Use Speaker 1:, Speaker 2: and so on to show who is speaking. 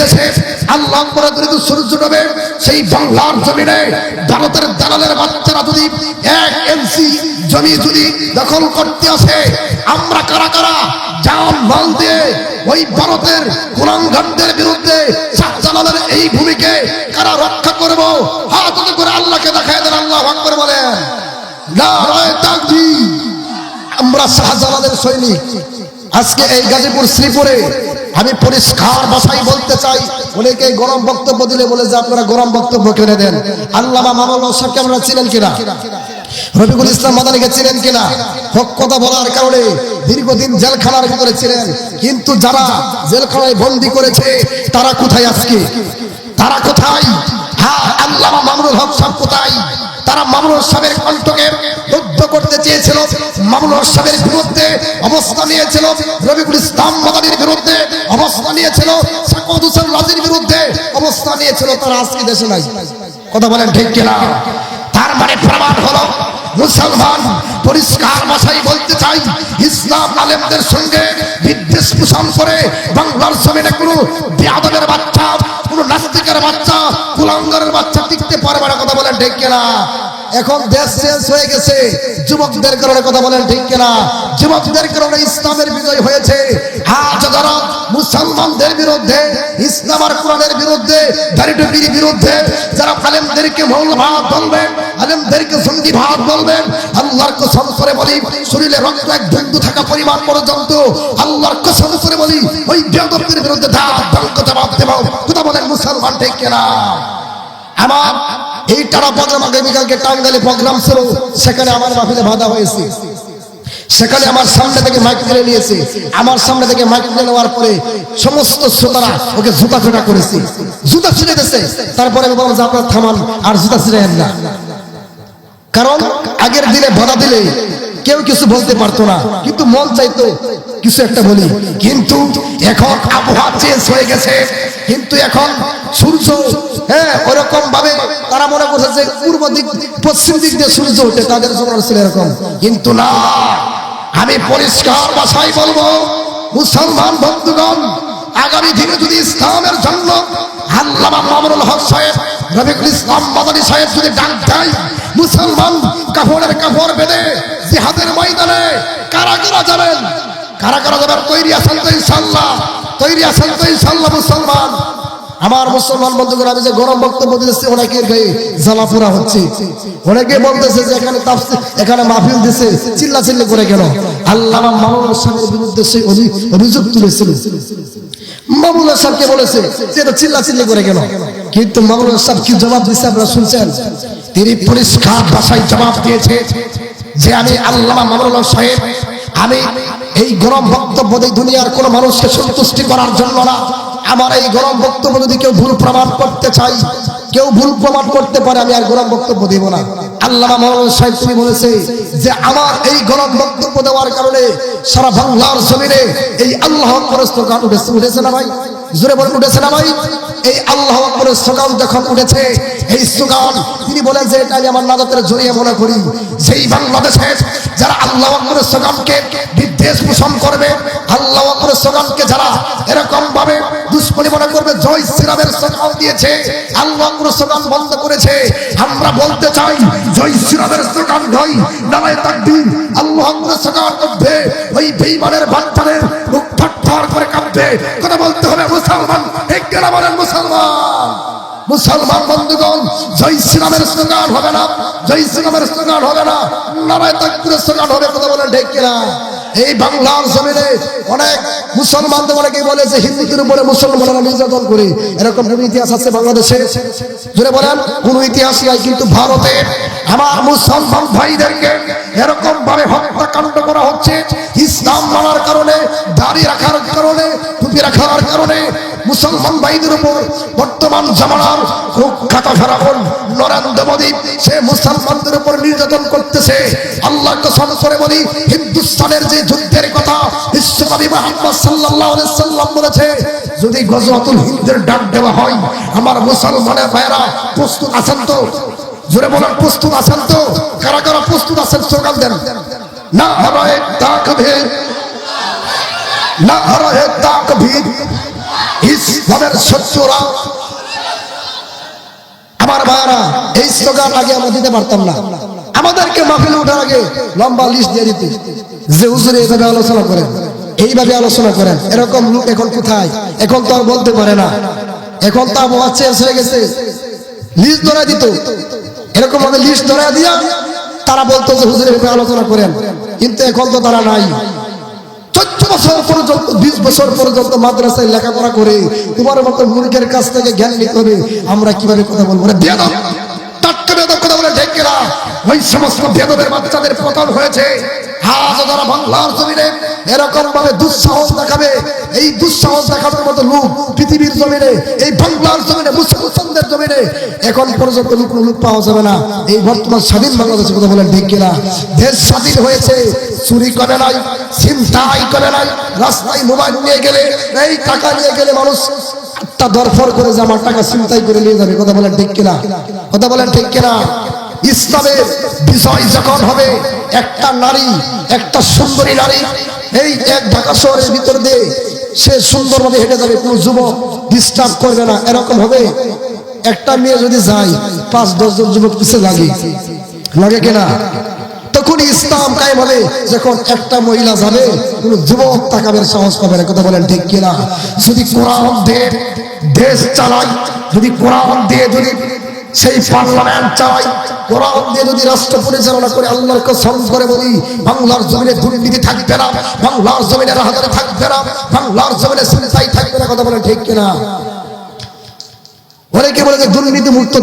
Speaker 1: দেশে আল্লাহ করে সূর্য সেই বাংলার জমিনে ভারতের দালালের বাচ্চারা যদি এক এনসি জমি যদি দখল করতে আসে, আমরা কারা কারা? জান, মাল দিয়ে ওই ভারতের বিরুদ্ধে শাহজালালের এই ভূমিকে কারা রক্ষা করব? হাত করে আল্লাহকে দেখায় দেন, আল্লাহ আকবার বলেন। নারায়ে তাকবীর। আমরা শাহজালালের সৈনিক। আজকে এই গাজীপুর শ্রীপুরে আমি পরিষ্কার ভাষায় বলতে চাই। অনেকে গরম বক্তব্য দিলে বলে যে, আপনারা গরম বক্তব্য কেনে দেন আল্লামা মামুল সাহেবকে আপনারা ছিলেন কিনা? রফিকুল ইসলাম মাদানিকে ছিলেন কিনা? হক কথা বলার কারণে দীর্ঘদিন জেলখানার ভিতরে ছিলেন। কিন্তু যারা জেলখানায় বন্দি করেছে, তারা কোথায় আজকে? তারা কোথায়? হ্যাঁ আল্লামা মামুনুল হক সাহেব কোথায়? তারা মামুনুল সাহেবের কণ্ঠকে রুদ্ধ করতে চেয়েছিল। মামুনুল সাহেবের বিরুদ্ধে অবস্থা নিয়েছিল। রবিকুল ইসলাম মাদানির বিরুদ্ধে অবস্থা নিয়েছিল। সাকত হোসেন রাজির বিরুদ্ধে অবস্থা নিয়েছিল। তারা আজকে দেশে নাই? কথা বলেন ঠিক কিনা? তার মানে প্রমাণ হলো, মুসলমান পরিষ্কার ভাষায় বলতে চাই, ইসলাম আলেমদের সঙ্গে বিদ্বেষ পোষণ করে বাংলার জমিনে কোনো বেয়াদবের বাচ্চা, কোনো নাস্তিকের বাচ্চা, কুলাঙ্গারের বাচ্চা টিকতে পারবে না। কথা বলেন ঠিক কিনা? এখন দেশ শেষ হয়ে গেছে। যুবকদের কারণে কথা বলেন ঠিক কিনা? যুবকদের কারণে ইসলামের বিজয় হয়েছে। মুসলমানদের বিরুদ্ধে, ইসলাম আর কোরআনের বিরুদ্ধে দারিদ্রের বিরুদ্ধে যারা আলেমদেরকে মৌলভাব বলবেন, আলেমদেরকে সন্ধিভাব বলবেন, আল্লাহর কসম করে বলি, শরীরে রক্ত এক বিন্দু থাকা পরিমাণ পর্যন্ত আল্লাহর কসম করে বলি, ওই বেদবদের বিরুদ্ধে দাঁত দঙ্ক জবাব দেব কথা বলেন মুসলমান ঠিক কিনা? আমার এই টানা প্রোগ্রাম আগামীকালকে টাঙ্গালে প্রোগ্রাম ছিল, সেখানে আমার মাহফিলে বাধা হয়েছে। সেখানে আমার সামনে থেকে মাইক তুলে নিয়েছে। আমার সামনে থেকে মাইক তুলে নেওয়ার পরে সমস্ত শ্রোতারা ওকে জুতা ফেটা করেছে। জুতা ছিঁড়ে দিয়েছে। তারপরে আমি বললাম যে আপনার থামান, আর জুতা ছিঁড়ে না। কারণ আগের দিনে বাধা দিলে কেউ কিছু বলতে পারতো না। কিন্তু মন চাইতো, কিছু একটা বলি। কিন্তু এখন আবহাওয়া চেঞ্জ হয়ে গেছে। কিন্তু এখন সূর্য হ্যাঁ ওরকম ভাবে তারা মনে করছে যে পূর্ব দিক, পশ্চিম দিক দিয়ে সূর্য ওঠে তাদের জন্য ছিল এরকম। কিন্তু না, আমি পরিষ্কার ভাষায় বলব, মুসলমান বন্ধুগণ, আগামী দিনে যদি ইসলামের জন্য আল্লামা মামুনুল হক সাহেব রবিকুল ইসলাম মাদানী সাহেব যদি ডাক দেয়, মুসলমান কাপড়ের কাপড় বেঁধে জিহাদের ময়দানে কারা কারা যাবেন। কারা কারা যাবেন তৈরি আছেন তো ইনশাল্লাহ তৈরি আছেন তো ইনশাল্লাহ মুসলমান। আমার মুসলমান বন্ধুগণ, আমি যে গরম বক্তব্য দিতেছি অনেকের গায়ে জ্বালা পোড়া হচ্ছে। অনেকে বলতেছে যে এখানে এখানে মাহফিল দিছে চিল্লা চিল্লি করে কেন আল্লাহ মামুনুল সাহেবের বিরুদ্ধে সেই অভিযোগ তুলেছিল। মামুনুল সাহেবকে বলেছে যে এটা চিল্লা চিল্লি করে কেন কিন্তু মামুনুল সাহেব কি জবাব দিচ্ছে আপনারা শুনছেন? তিনি পরিষ্কার ভাষায় জবাব দিয়েছে। যে আমি আল্লামা মামুনুল সাহেব, আমি এই গরম বক্তব্য দিয়ে দুনিয়ার কোন মানুষকে সন্তুষ্টি করার জন্য না। আমার এই গরম বক্তব্য যদি কেউ ভুল প্রমাণ করতে চাই কেউ ভুল প্রমাণ করতে পারে, আমি আর গরম বক্তব্য দেব না। আল্লাহ মৌলানা সাহেব তুমি বলেছে যে আমার এই গরম বক্তব্য দেওয়ার কারণে সারা বাংলার জমিনে এই আল্লাহ উঠেছে উঠেছে না ভাই? জোরে বলে উঠেছে না ভাই? এই আল্লাহ আকবরের স্লোগান যখন উঠেছে, এই স্লোগান তিনি বলেন যে, এটা আমার নাজাতের জড়িয়ে মনে করি। সেই বাংলাদেশের যারা আল্লাহ আকবরের স্লোগানকে বিদ্বেষ পোষণ করবে, আল্লাহ আকবরের স্লোগানকে যারা এরকম ভাবে করবে, জয় দিয়েছে, আল্লাহ আকবরের বন্ধ করেছে। আমরা বলতে চাই, জয় শ্রীরামের স্লোগান নয় তাকবীর, আল্লাহ করবে ওই বাচ্চাদের মুখ করে কথা বলতে হবে মুসলমান। বলেন মুসলমান? মুসলমান বন্ধুগণ, জয় শ্রীরামের স্লোগান হবে না। জয় শ্রীরামের স্লোগান হবে না। নারায় তাকুরের স্লোগান হবে কথা বলেন ঢেকেরা এই বাংলার জমিনে অনেক মুসলমানদের অনেকেই বলে যে হিন্দুদের উপরে মুসলমানরা নির্যাতন করে? এরকম কোন ইতিহাস আছে বাংলাদেশে? জুড়ে বলেন, কোন ইতিহাস নাই কিন্তু ভারতে আমার মুসলমান ভাইদেরকে এরকম ভাবে হত্যাকাণ্ড করা হচ্ছে। ইসলাম মানার কারণে, দাড়ি রাখার কারণে টুপি রাখার কারণে মুসলমান ভাইদের উপর বর্তমান জামানার খাতা ফেরাবন নরেন্দ্র মোদী, সে মুসলমানদের উপর নির্যাতন করতেছে। আল্লাহ কসম করে বলি, হিন্দুস্তানের যে যুদ্ধের কথা বিশ্বকবি মোহাম্মদ সাল্লাল্লাহু আলাইহি সাল্লাম বলেছে, যদি গজওয়াতুল হিন্দের ডাক দেওয়া হয়, আমার মুসলমানের ভাইরা প্রস্তুত আছেন তো? জোরে বলেন, প্রস্তুত আছেন তো? কারা কারা প্রস্তুত আছেন, স্লোগান দেন। না হারায় তাকবীর না আমাদেরকে মাহফিলে ওঠার আগে লম্বা লিস্ট দিয়ে দিতে। যে হুজুরে এইভাবে আলোচনা করেন, এইভাবে আলোচনা করেন, এরকম লোক এখন কোথায়? এখন তো আর বলতে পারে না। এখন তো আবহাওয়া চেঞ্জ হয়ে গেছে। লিস্ট ধরে দিত। এরকম ভাবে লিস্ট ধরে দিয়া তারা বলতো যে হুজুরে এইভাবে আলোচনা করেন। কিন্তু এখন তো তারা নাই। চোদ্দ বছর পর্যন্ত, বিশ বছর পর্যন্ত মাদ্রাসায় লেখাপড়া করে, তোমার মতো মূর্খের কাছ থেকে জ্ঞান নিতে হবে, আমরা কীভাবে কথা বলব? টাটকা বেয়াদব কথা বলে ঢেকে ওই সমস্ত বেদবের বাচ্চাদের পতন হয়েছে। দুঃসাহস দেখাবে, এই যাবে না। স্বাধীন হয়েছে, চুরি করে নাই চিন্তাই করে নাই, রাস্তায় মোবাইল নিয়ে গেলে, এই টাকা নিয়ে গেলে মানুষ দরফর করে যে আমার টাকা চিন্তাই করে নিয়ে যাবে, কথা বলেন, ঠিক কিনা? কথা বলেন, ঠিক কিনা? ইসলামের বিজয় যখন হবে, একটা নারী, একটা সুন্দরী নারী, এই এক ঢাকা শহরের ভিতর দিয়ে সে সুন্দরভাবে হেঁটে যাবে, কোনো যুবক ডিস্টার্ব করবে না। এরকম হবে, একটা মেয়ে যদি যায়, পাঁচ দশজন যুবক পিছিয়ে লাগে। লাগে কিনা? তখন ইসলাম কায়েম হবে, যখন একটা মহিলা যাবে, কোন যুবক তাকাবের সাহস পাবে না। কথা বলেন ঠিক কিনা? যদি কোরআন দেশ চালাই যদি কোরআন দিয়ে যদি সেই পার্লামেন্ট চাই। কোরআন দিয়ে যদি রাষ্ট্র পরিচালনা করে, আল্লাহর কসম করে বলি, বাংলার জমিনে দুর্নীতি থাকবে না, বাংলার জমিনে রাহাজারে থাকবে না, বাংলার জমিনে চিন্তাই থাকবে না, কথা বলে ঠিক কিনা? অনেকে বলে দুর্নীতি মুক্ত